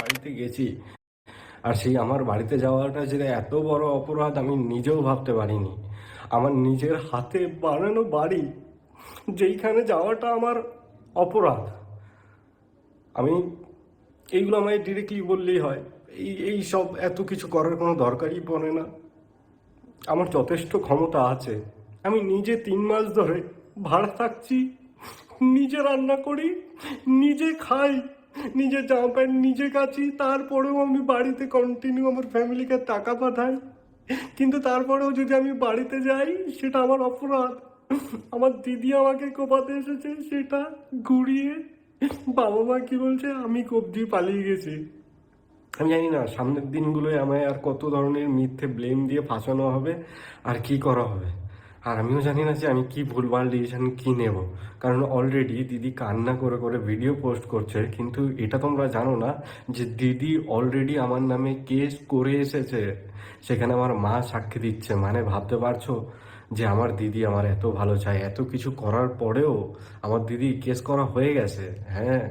বাড়িতে গেছি। আর সেই আমার বাড়িতে যাওয়াটা যে এত বড় অপরাধ আমি নিজেও ভাবতে পারিনি। আমার নিজের হাতে বানানো বাড়ি, যেইখানে যাওয়াটা আমার অপরাধ। আমি এইগুলো আমায় ডিরেক্টলি বললেই হয়। এই এই সব এত কিছু করার কোনো দরকারই পড়ে না। আমার যথেষ্ট ক্ষমতা আছে। আমি নিজে তিন মাস ধরে ভাড়া থাকছি, নিজে রান্না করি, নিজে খাই। নিজে জামা প্যান্ট নিজে কাছি, তারপরেও আমি বাড়িতে কন্টিনিউ আমার ফ্যামিলিকে টাকা পাঠাই। কিন্তু তারপরেও যদি আমি বাড়িতে যাই, সেটা আমার অপরাধ। আমার দিদি আমাকে কোপাতে এসেছে, সেটা ঘুরিয়ে বাবা মা কি বলছে, আমি দিয়ে পালিয়ে গেছি। আমি জানি না, সামনের দিনগুলোয় আমায় আর কত ধরনের মিথ্যে ব্লেম দিয়ে ফাঁসানো হবে, আর কি করা হবে। আর আমিও জানি না যে আমি কি ভুলভাল ডিসিশন কি নেব। কারণ অলরেডি দিদি কান্না করে করে ভিডিও পোস্ট করছে, কিন্তু এটা তোমরা জানো না যে দিদি অলরেডি আমার নামে কেস করে এসেছে। সেখানে আমার মা সাক্ষী দিচ্ছে। মানে ভাবতে পারছ যে আমার দিদি আমার এত ভালো চায়, এত কিছু করার পরেও আমার দিদি কেস করা হয়ে গেছে। হ্যাঁ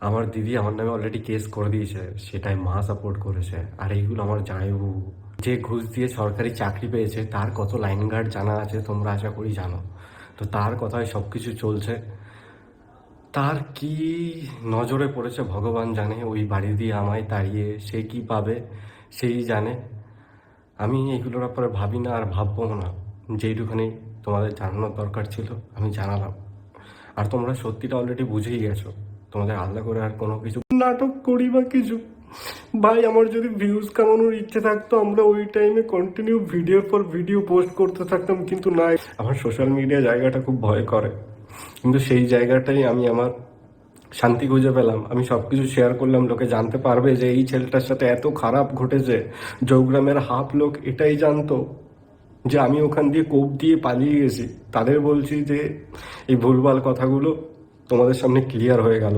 আমার দিদি আমার নামে অলরেডি কেস করে দিয়েছে। সেটাই মা সাপোর্ট করেছে। আর এইগুলো আমার জামাইবাবু যে ঘুষ দিয়ে সরকারি চাকরি পেয়েছে, তার কত লাইন গার্ড জানা আছে তোমরা আশা করি জানো। তো তার কথায় সব কিছু চলছে। তার কি নজরে পড়েছে ভগবান জানে, ওই বাড়ি দিয়ে আমায় তাড়িয়ে সে কি পাবে, সেই জানে। আমি এগুলোর ব্যাপারে ভাবি না আর ভাববো না। যেইটুখানি তোমাদের জানানোর দরকার ছিল, আমি জানালাম। আর তোমরা সত্যিটা অলরেডি বুঝেই গেছো। তোমাদের আলাদা করে আর কোনো কিছু নাটক করি বা কিছু। ভাই, আমার যদি ভিউজ কামানোর ইচ্ছে থাকতো, আমরা ওই টাইমে কন্টিনিউ ভিডিওর পর ভিডিও পোস্ট করতে থাকতাম, কিন্তু না আমার সোশ্যাল মিডিয়া জায়গাটা খুব ভয় করে। কিন্তু সেই জায়গাটাই আমি আমার শান্তি খুঁজে পেলাম। আমি সব কিছু শেয়ার করলাম, লোকে জানতে পারবে যে এই ছেলেটার সাথে এত খারাপ ঘটেছে। জৌগ্রামের হাফ লোক এটাই জানতো যে আমি ওখান দিয়ে কোপ দিয়ে পালিয়ে গেছি। তাদের বলছি যে, এই ভুলভাল কথাগুলো তোমাদের সামনে ক্লিয়ার হয়ে গেল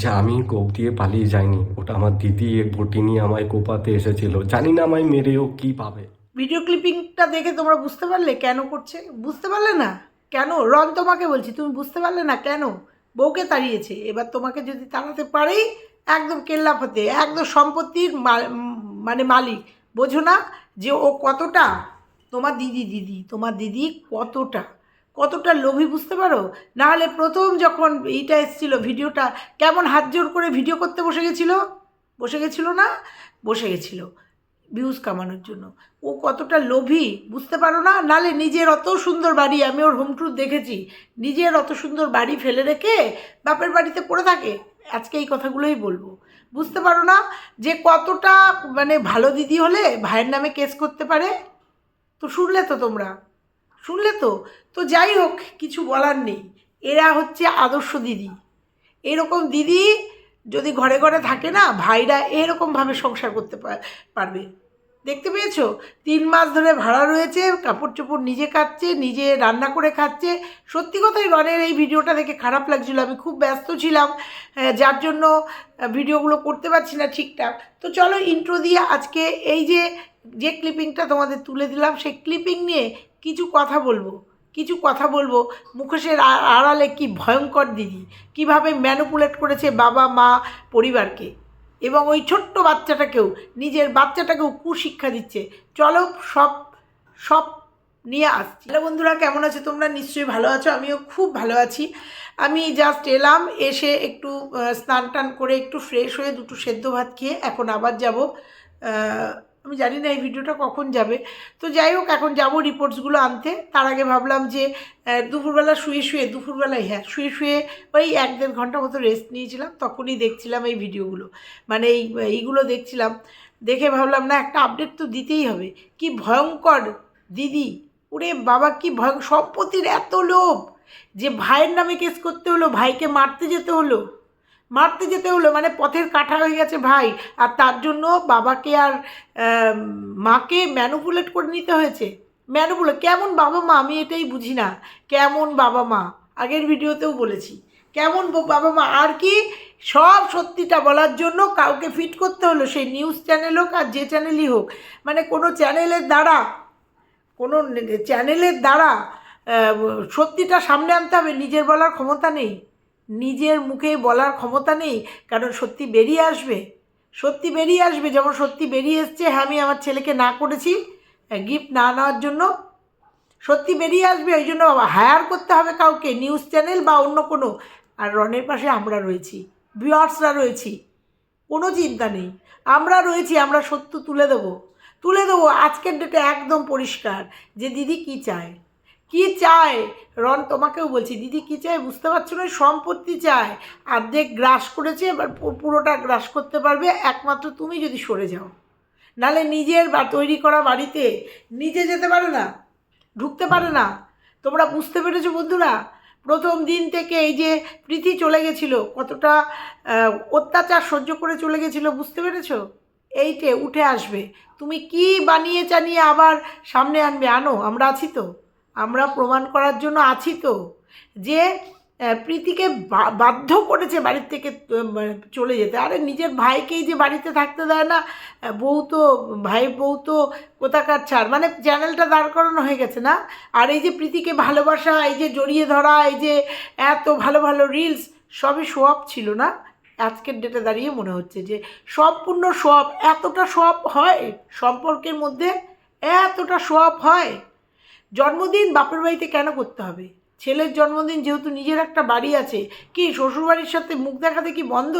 যে আমি কোপ দিয়ে পালিয়ে যাইনি। ওটা আমার দিদি বটি নিয়ে আমায় কোপাতে এসেছিল। জানি না আমায় মেরেও কি পাবে। ভিডিও ক্লিপিংটা দেখে তোমরা বুঝতে পারলে কেন করছে? বুঝতে পারলে না? কেন? রন তোমাকে বলছি, তুমি বুঝতে পারলে না কেন? বউকে তাড়িয়েছে। এবার তোমাকে যদি তাড়াতে পারেই একদম কেল্লাফতে একদম সম্পত্তির মানে মালিক। বোঝো না যে ও কতটা, তোমার দিদি দিদি, তোমার দিদি কতটা। কতটা লোভী বুঝতে পারো? নাহলে প্রথম যখন এইটা এসেছিল ভিডিওটা, কেমন হাত জোর করে ভিডিও করতে বসে গেছিল? বসে গেছিল না? বসে গেছিল ভিউজ কামানোর জন্য। ও কতটা লোভী বুঝতে পারো না? নালে নিজের অত সুন্দর বাড়ি, আমি ওর হোম ট্যুর দেখেছি, নিজের অত সুন্দর বাড়ি ফেলে রেখে বাপের বাড়িতে পড়ে থাকে। আজকে এই কথাগুলোই বলব। বুঝতে পারো না যে কতটা মানে ভালো দিদি হলে ভাইয়ের নামে কেস করতে পারে? তো শুনলে তো তোমরা। শুনলে তো? তো যাই হোক কিছু বলার নেই। এরা হচ্ছে আদর্শ দিদি। এরকম দিদি যদি ঘরে ঘরে থাকে না ভাইরা এরকমভাবে সংসার করতে পারবে। দেখতে পেয়েছ? তিন মাস ধরে ভাড়া রয়েছে কাপড় চোপড় নিজে কাচ্ছে নিজে রান্না করে খাচ্ছে। সত্যি কথাই রনের এই ভিডিওটা দেখে খারাপ লাগছিল। আমি খুব ব্যস্ত ছিলাম আহ, যার জন্য ভিডিওগুলো করতে পারছি না ঠিকঠাক। তো চলো ইন্ট্রো দিয়ে আজকে এই যে যে ক্লিপিংটা তোমাদের তুলে দিলাম সেই ক্লিপিং নিয়ে কিছু কথা বলব। কিছু কথা বলব। মুখোশের আড়ালে কি ভয়ঙ্কর দিদি। কীভাবে ম্যানুপুলেট করেছে বাবা, মা, পরিবারকে। এবং ওই ছোট্ট বাচ্চাটাকেও, নিজের বাচ্চাটাকেও কুশিক্ষা দিচ্ছে। চলো সব সব নিয়ে আসছি। হ্যালো বন্ধুরা, কেমন আছো তোমরা? নিশ্চয়ই ভালো আছো, আমিও খুব ভালো আছি। আমি জাস্ট এলাম, এসে একটু স্নান টান করে একটু ফ্রেশ হয়ে দুটো সেদ্ধ ভাত খেয়ে এখন আবার যাব আমি জানি না এই ভিডিওটা কখন যাবে। তো যাই হোক, এখন যাব রিপোর্টসগুলো আনতে। তার আগে ভাবলাম যে দুপুরবেলা শুয়ে শুয়ে, দুপুরবেলায় হ্যাঁ শুয়ে শুয়ে ওই এক দেড় ঘণ্টা মতো রেস্ট নিয়েছিলাম, তখনই দেখছিলাম এই ভিডিওগুলো মানে এই, এইগুলো দেখছিলাম। দেখে ভাবলাম, না, একটা আপডেট তো দিতেই হবে। কি ভয়ঙ্কর, দিদি। ওরে বাবা, কি ভয় সম্পত্তির এত লোভ। যে ভাইয়ের নামে কেস করতে হলো, ভাইকে মারতে যেতে হলো। মারতে যেতে হলো মানে পথের কাঠা হয়ে গেছে ভাই। আর তার জন্য বাবাকে আর মাকে ম্যানুপুলেট করে নিতে হয়েছে। ম্যানুপুলেট কেমন বাবা মা? আমি এটাই বুঝি না। কেমন বাবা মা? আগের ভিডিওতেও বলেছি। কেমন বাবা মা? আর কি? সব সত্যিটা বলার জন্য কাউকে ফিট করতে হলো, সেই নিউজ চ্যানেল হোক আর যে চ্যানেলই হোক। মানে কোনো চ্যানেলের দ্বারা, কোনো চ্যানেলের দ্বারা সত্যিটা সামনে আনতে হবে, নিজের বলার ক্ষমতা নেই। নিজের মুখে বলার ক্ষমতা নেই, কারণ সত্যি বেরিয়ে আসবে। সত্যি বেরিয়ে আসবে, যখন সত্যি বেরিয়ে এসছে হ্যাঁ আমি আমার ছেলেকে না করেছি গিফট না নেওয়ার জন্য। সত্যি বেরিয়ে আসবে, ওই জন্য হায়ার করতে হবে কাউকে নিউজ চ্যানেল বা অন্য কোনো। আর রনের পাশে আমরা রয়েছি ভিউয়ার্সরা রয়েছি, কোনো চিন্তা নেই। আমরা রয়েছি, আমরা সত্য তুলে দেবো। তুলে দেবো, আজকের ডেটে একদম পরিষ্কার যে দিদি কি চায়। কি চায়? রন, তোমাকেও বলছি। দিদি কি চায় বুঝতে পারছ না? সম্পত্তি চায়। অর্ধেক গ্রাস করেছে, এবার পুরোটা গ্রাস করতে পারবে। একমাত্র তুমি যদি সরে যাও। নালে নিজের বা, তৈরি করা বাড়িতে নিজে যেতে পারে না, ঢুকতে পারে না। তোমরা বুঝতে পেরেছ বন্ধুরা? প্রথম দিন থেকে এই যে প্রীতি চলে গেছিল, কতটা অত্যাচার সহ্য করে চলে গেছিল, বুঝতে পেরেছ? এইটে উঠে আসবে। তুমি কি বানিয়ে চানিয়ে আবার সামনে আনবে? আনো, আমরা আছি তো। আমরা প্রমাণ করার জন্য আছি তো, যে প্রীতিকে বাধ্য করেছে বাড়ির থেকে মানে চলে যেতে। আরে নিজের ভাইকেই যে বাড়িতে থাকতে দেয় না বউ তো, ভাই বউ তো কোথাকার ছাড়। মানে চ্যানেলটা দাঁড় করানো হয়ে গেছে না? আর এই যে প্রীতিকে ভালোবাসা, এই যে জড়িয়ে ধরা, এই যে এত ভালো ভালো রিলস সবই সোয়াব ছিল না? আজকের ডেটে দাঁড়িয়ে মনে হচ্ছে যে, সম্পূর্ণ সোয়াব এতটা সোয়াব হয় সম্পর্কের মধ্যে? এতটা সোয়াব হয়? জন্মদিন বাপের বাড়িতে কেন করতে হবে? ছেলের জন্মদিন যেহেতু নিজের একটা বাড়ি আছে, কি শ্বশুরবাড়ির সাথে মুখ দেখাতে কি বন্ধ?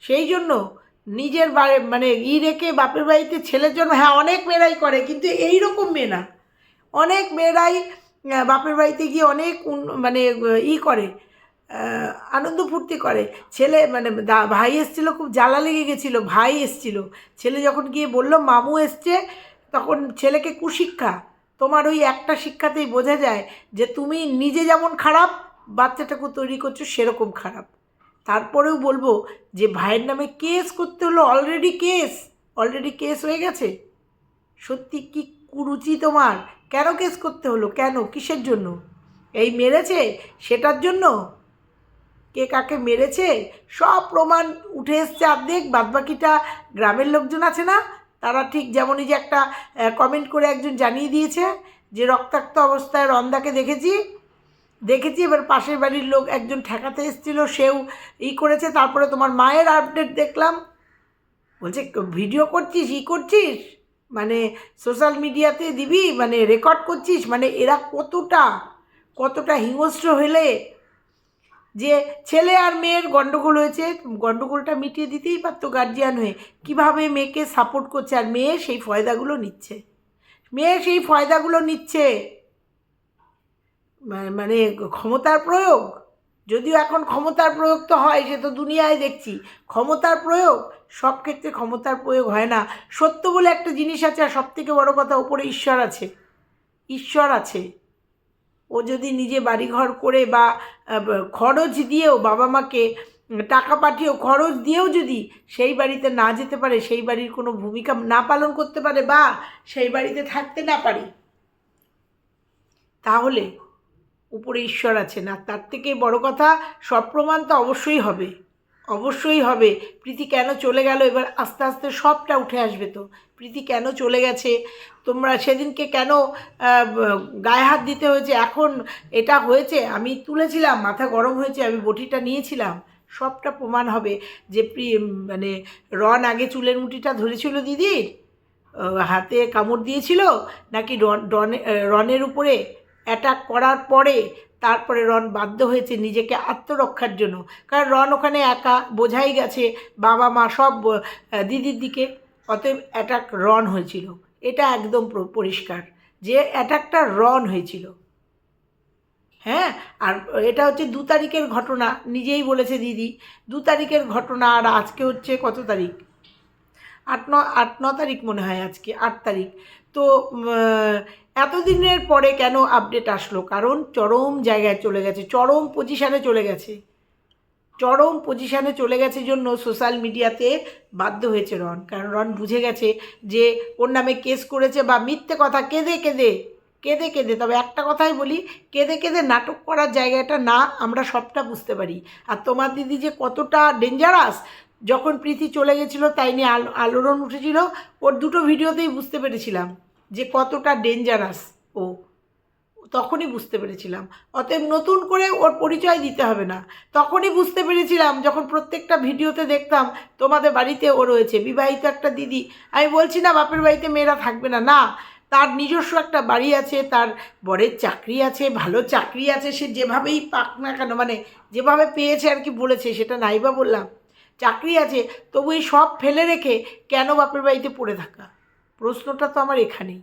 সেই জন্য নিজের বাড়ি মানে ই রেখে বাপের বাড়িতে ছেলের জন্য হ্যাঁ অনেক মেয়েরাই করে, কিন্তু এই রকম মেয়ে না। অনেক মেয়েরাই বাপের বাড়িতে গিয়ে অনেক মানে ই করে আনন্দ ফুর্তি করে। ছেলে মানে দা- ভাই এসেছিল, খুব জ্বালা লেগে গেছিল, ভাই এসেছিল। ছেলে যখন গিয়ে বলল, মামু এসছে, তখন ছেলেকে কুশিক্ষা তোমার ওই একটা শিক্ষাতেই বোঝা যায় যে তুমি নিজে যেমন খারাপ বাচ্চাটাকে তৈরি করছ সেরকম খারাপ। তারপরেও বলব যে ভাইয়ের নামে কেস করতে হলো অলরেডি কেস অলরেডি কেস হয়ে গেছে। সত্যি কি কুরুচি তোমার? কেন কেস করতে হলো? কেন? কিসের জন্য? এই মেরেছে? সেটার জন্য? কে কাকে মেরেছে? সব প্রমাণ উঠে এসছে অর্ধেক, বাদবাকিটা গ্রামের লোকজন আছে না? তারা ঠিক যেমনই যে একটা কমেন্ট করে একজন জানিয়ে দিয়েছে যে রক্তাক্ত অবস্থায় রন্দাকে দেখেছি। দেখেছি, এবার পাশের বাড়ির লোক একজন ঠেকাতে এসেছিল, সেও ই করেছে। তারপরে তোমার মায়ের আপডেট দেখলাম। বলছে ভিডিও করছিস? ই করছিস? মানে সোশ্যাল মিডিয়াতে দিবি? মানে রেকর্ড করছিস? মানে এরা কতটা কতটা হিংস্র হলে যে ছেলে আর মেয়ের গণ্ডগোল হয়েছে গণ্ডগোলটা মিটিয়ে দিতেই পারতো গার্জিয়ান হয়ে। কীভাবে মেয়েকে সাপোর্ট করছে? আর মেয়ে সেই ফয়দাগুলো নিচ্ছে। মেয়ে সেই ফয়দাগুলো নিচ্ছে। মানে ক্ষমতার প্রয়োগ? যদিও এখন ক্ষমতার প্রয়োগ তো হয়, সে তো দুনিয়ায় দেখছি। ক্ষমতার প্রয়োগ? সব ক্ষেত্রে ক্ষমতার প্রয়োগ হয় না। সত্য বলে একটা জিনিস আছে, আর সবথেকে বড় কথা, ওপরে ঈশ্বর আছে। ঈশ্বর আছে। ও যদি নিজে বাড়িঘর করে বা খরচ দিয়েও বাবা মাকে টাকা পাঠিয়েও খরচ দিয়েও যদি সেই বাড়িতে না যেতে পারে, সেই বাড়ির কোনো ভূমিকা না পালন করতে পারে বা সেই বাড়িতে থাকতে না পারে, তাহলে উপরে ঈশ্বর আছে না তার থেকে বড় কথা, সব প্রমাণ তো অবশ্যই হবে। অবশ্যই হবে। প্রীতি কেন চলে গেল? এবার আস্তে আস্তে সবটা উঠে আসবে তো। প্রীতি কেন চলে গেছে? তোমরা সেদিনকে কেন গায়ে হাত দিতে হয়েছে? এখন এটা হয়েছে? আমি তুলেছিলাম মাথা গরম হয়েছে আমি বটিটা নিয়েছিলাম। সবটা প্রমাণ হবে যে প্রি- মানে রন আগে চুলের মুটিটা ধরেছিল দিদির? হাতে কামড় দিয়েছিল? নাকি রনে- আহ, রনের উপরে অ্যাটাক করার পরে তারপরে রন বাধ্য হয়েছে নিজেকে আত্মরক্ষার জন্য। কারণ রন ওখানে একা বোঝাই গেছে বাবা মা সব দিদির দিকে। অতএব অ্যাটাক রন হয়েছিল। এটা একদম পরিষ্কার যে অ্যাটাকটা রন হয়েছিল। হ্যাঁ? আর এটা হচ্ছে দু তারিখের ঘটনা, নিজেই বলেছে দিদি। দু তারিখের ঘটনা আর আজকে হচ্ছে কত তারিখ? আট ন আট ন তারিখ মনে হয় আজকে, আট তারিখ। তো এতদিনের পরে কেন আপডেট আসলো? কারণ চরম জায়গায় চলে গেছে, চরম পজিশানে চলে গেছে। চরম পজিশানে চলে গেছে জন্য সোশ্যাল মিডিয়াতে বাধ্য হয়েছে রন। কারণ রন বুঝে গেছে যে ওর নামে কেস করেছে বা মিথ্যে কথা কেঁদে কেঁদে কেঁদে কেঁদে। তবে একটা কথাই বলি, কেঁদে কেঁদে নাটক করার জায়গাটা না আমরা সবটা বুঝতে পারি। আর তোমার দিদি যে কতটা ডেঞ্জারাস যখন প্রীতি চলে গেছিল তাই নিয়ে আলো, আলোড়ন উঠেছিল, ওর দুটো ভিডিওতেই বুঝতে পেরেছিলাম। যে কতটা ডেঞ্জারাস ও। তখনই বুঝতে পেরেছিলাম। অতএব নতুন করে ওর পরিচয় দিতে হবে না। তখনই বুঝতে পেরেছিলাম, যখন প্রত্যেকটা ভিডিওতে দেখতাম, তোমাদের বাড়িতে ও রয়েছে, বিবাহিত একটা দিদি। আমি বলছি, না, বাপের বাড়িতে মেয়েরা থাকবে না। না, তার নিজস্ব একটা বাড়ি আছে, তার বরের চাকরি আছে, ভালো চাকরি আছে, সে যেভাবেই পাক না কেন মানে যেভাবে পেয়েছে আর কি বলেছে, সেটা নাইবা বললাম। চাকরি আছে, তবু এই সব ফেলে রেখে কেন বাপের বাড়িতে পড়ে থাকা? প্রশ্নটা তো আমার এখানেই।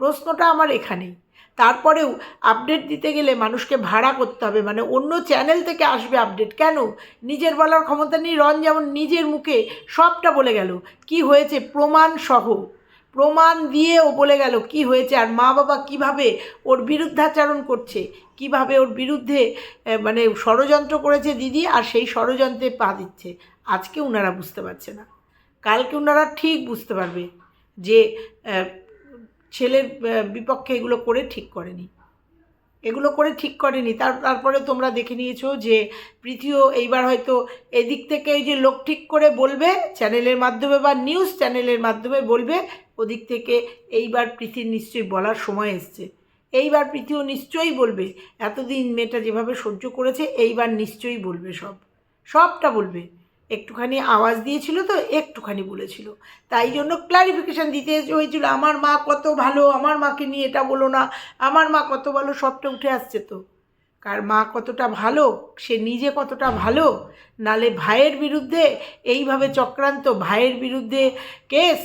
প্রশ্নটা আমার এখানেই। তারপরেও আপডেট দিতে গেলে মানুষকে ভাড়া করতে হবে। মানে অন্য চ্যানেল থেকে আসবে আপডেট কেন? নিজের বলার ক্ষমতা নেই। রন যেমন নিজের মুখে সবটা বলে গেল। কি হয়েছে? প্রমাণ সহ। প্রমাণ দিয়ে ও বলে গেল কি হয়েছে আর মা বাবা কীভাবে ওর বিরুদ্ধাচারণ করছে? কীভাবে ওর বিরুদ্ধে মানে ষড়যন্ত্র করেছে দিদি আর সেই ষড়যন্ত্রে পা দিচ্ছে? আজকে ওনারা বুঝতে পারছে না। কালকে ওনারা ঠিক বুঝতে পারবে। যে ছেলের বিপক্ষে এগুলো করে ঠিক করেনি। এগুলো করে ঠিক করেনি। তার, তারপরে তোমরা দেখে নিয়েছো যে পৃথিও এইবার হয়তো এদিক থেকে ওই যে লোক ঠিক করে বলবে, চ্যানেলের মাধ্যমে বা নিউজ চ্যানেলের মাধ্যমে বলবে, ওদিক থেকে এইবার পৃথির নিশ্চয়ই বলার সময় এসছে। এইবার পৃথিও নিশ্চয়ই বলবে, এতদিন মেয়েটা যেভাবে সহ্য করেছে, এইবার নিশ্চয়ই বলবে সব। সবটা বলবে। একটুখানি আওয়াজ দিয়েছিল তো, একটুখানি বলেছিল। তাই জন্য ক্লারিফিকেশান দিতে হয়েছিল, আমার মা কত ভালো, আমার মাকে নিয়ে এটা বলো না, আমার মা কত ভালো, সবটা উঠে আসছে তো। কার মা কতটা ভালো, সে নিজে কতটা ভালো, নালে ভাইয়ের বিরুদ্ধে এইভাবে চক্রান্ত, ভাইয়ের বিরুদ্ধে কেস?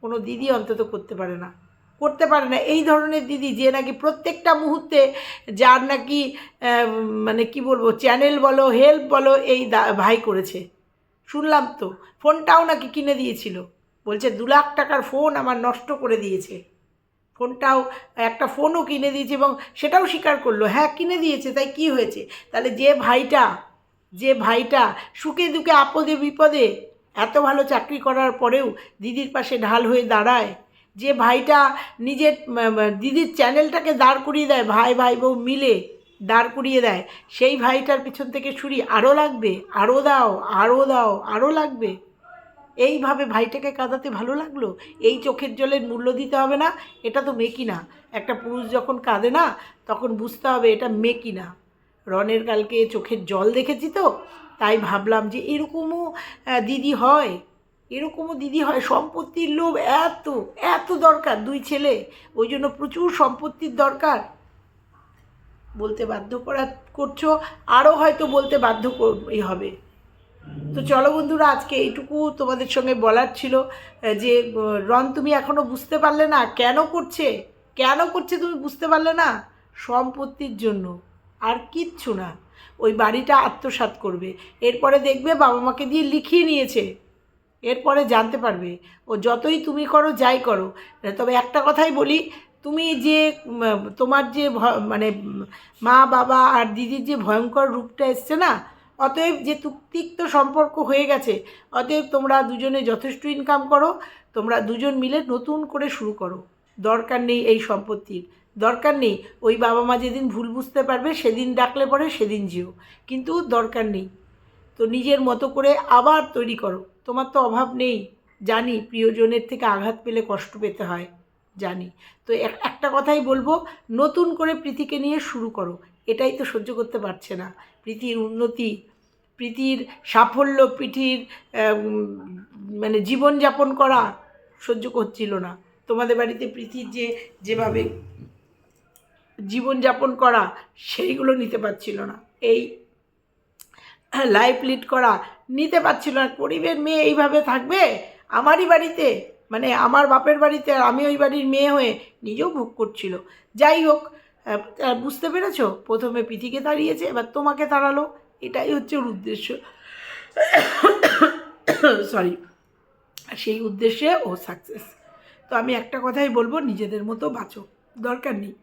কোনো দিদি অন্তত করতে পারে না। করতে পারে না। এই ধরনের দিদি যে নাকি প্রত্যেকটা মুহূর্তে যার নাকি মানে কি বলব চ্যানেল বলো হেল্প বলো, এই ভাই করেছে। শুনলাম তো, ফোনটাও নাকি কিনে দিয়েছিল। বলছে, দু লাখ টাকার ফোন আমার নষ্ট করে দিয়েছে। ফোনটাও, একটা ফোনও কিনে দিয়েছে এবং সেটাও স্বীকার করল। হ্যাঁ কিনে দিয়েছে, তাই কি হয়েছে? তাহলে যে ভাইটা যে ভাইটা সুখে দুঃখে আপদে বিপদে এত ভালো চাকরি করার পরেও দিদির পাশে ঢাল হয়ে দাঁড়ায় যে ভাইটা নিজের দিদির চ্যানেলটাকে দাঁড় করিয়ে দেয়, ভাই ভাই, বউ মিলে দাঁড় করিয়ে দেয়, সেই ভাইটার পিছন থেকে ছুরি আরও লাগবে আরও দাও আরও দাও আরও লাগবে। এইভাবে ভাইটাকে কাঁদাতে ভালো লাগল? এই চোখের জলের মূল্য দিতে হবে না, এটা তো মেকি না। একটা পুরুষ যখন কাঁদে না, তখন বুঝতে হবে এটা মেকি না। রনের কালকে চোখের জল দেখেছি তো, তাই ভাবলাম যে এরকমও দিদি হয়। এরকমও দিদি হয়, সম্পত্তির লোভ এত এত দরকার দুই ছেলে, ওই জন্য প্রচুর সম্পত্তির দরকার। বলতে বাধ্য করা করছ আরও হয়তো বলতে বাধ্য কর- এই হবে। তো চলো বন্ধুরা, আজকে এইটুকু তোমাদের সঙ্গে বলার ছিল যে রন তুমি এখনও বুঝতে পারলে না, কেন করছে? কেন করছে তুমি বুঝতে পারলে না? সম্পত্তির জন্য, আর কিচ্ছু না। ওই বাড়িটা আত্মসাৎ করবে। এরপরে দেখবে বাবা মাকে দিয়ে লিখিয়ে নিয়েছে। এরপরে জানতে পারবে। ও যতই তুমি করো, যাই করো। তবে একটা কথাই বলি, তুমি যে তোমার যে মানে মা, বাবা আর দিদির যে ভয়ঙ্কর রূপটা এসছে না, অতএব যে তিক্ত সম্পর্ক হয়ে গেছে, অতএব তোমরা দুজনে যথেষ্ট ইনকাম করো, তোমরা দুজন মিলে নতুন করে শুরু করো। দরকার নেই এই সম্পত্তির। দরকার নেই, ওই বাবা মা যেদিন ভুল বুঝতে পারবে, সেদিন ডাকলে পরে সেদিন যেও। কিন্তু দরকার নেই। তো নিজের মতো করে আবার তৈরি করো। তোমার তো অভাব নেই জানি প্রিয়জনের থেকে আঘাত পেলে কষ্ট পেতে হয় জানি। তো এক- একটা কথাই বলব নতুন করে প্রীতিকে নিয়ে শুরু করো। এটাই তো সহ্য করতে পারছে না। প্রীতির উন্নতি প্রীতির সাফল্য উম, মানে জীবনযাপন করা সহ্য করছিল না। তোমাদের বাড়িতে প্রীতির যে যেভাবে জীবনযাপন করা সেইগুলো নিতে পারছিল না। এই লাইফ লিড করা নিতে পারছিল না। গরিবের মেয়ে এইভাবে থাকবে? আমারই বাড়িতে মানে আমার বাপের বাড়িতে আর আমি ওই বাড়ির মেয়ে হয়ে নিজেও ভোগ করছিল। যাই হোক বুঝতে পেরেছ? প্রথমে পিথিকে দাঁড়িয়েছে এবার তোমাকে তাড়ালো। এটাই হচ্ছে ওর উদ্দেশ্য। সরি সেই উদ্দেশ্যে ও সাকসেস তো আমি একটা কথাই বলব, নিজেদের মতো বাঁচো। দরকার নেই।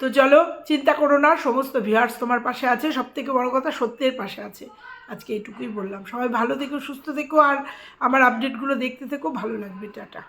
তো চলো, চিন্তা করো না, সমস্ত ভিউয়ার্স তোমার পাশে আছে সব থেকে বড়ো কথা সত্যের পাশে আছে। আজকে এইটুকুই বললাম। সবাই ভালো থেকো, সুস্থ থেকো, আর আমার আপডেটগুলো দেখতে থেকো, ভালো লাগবে, টাটা।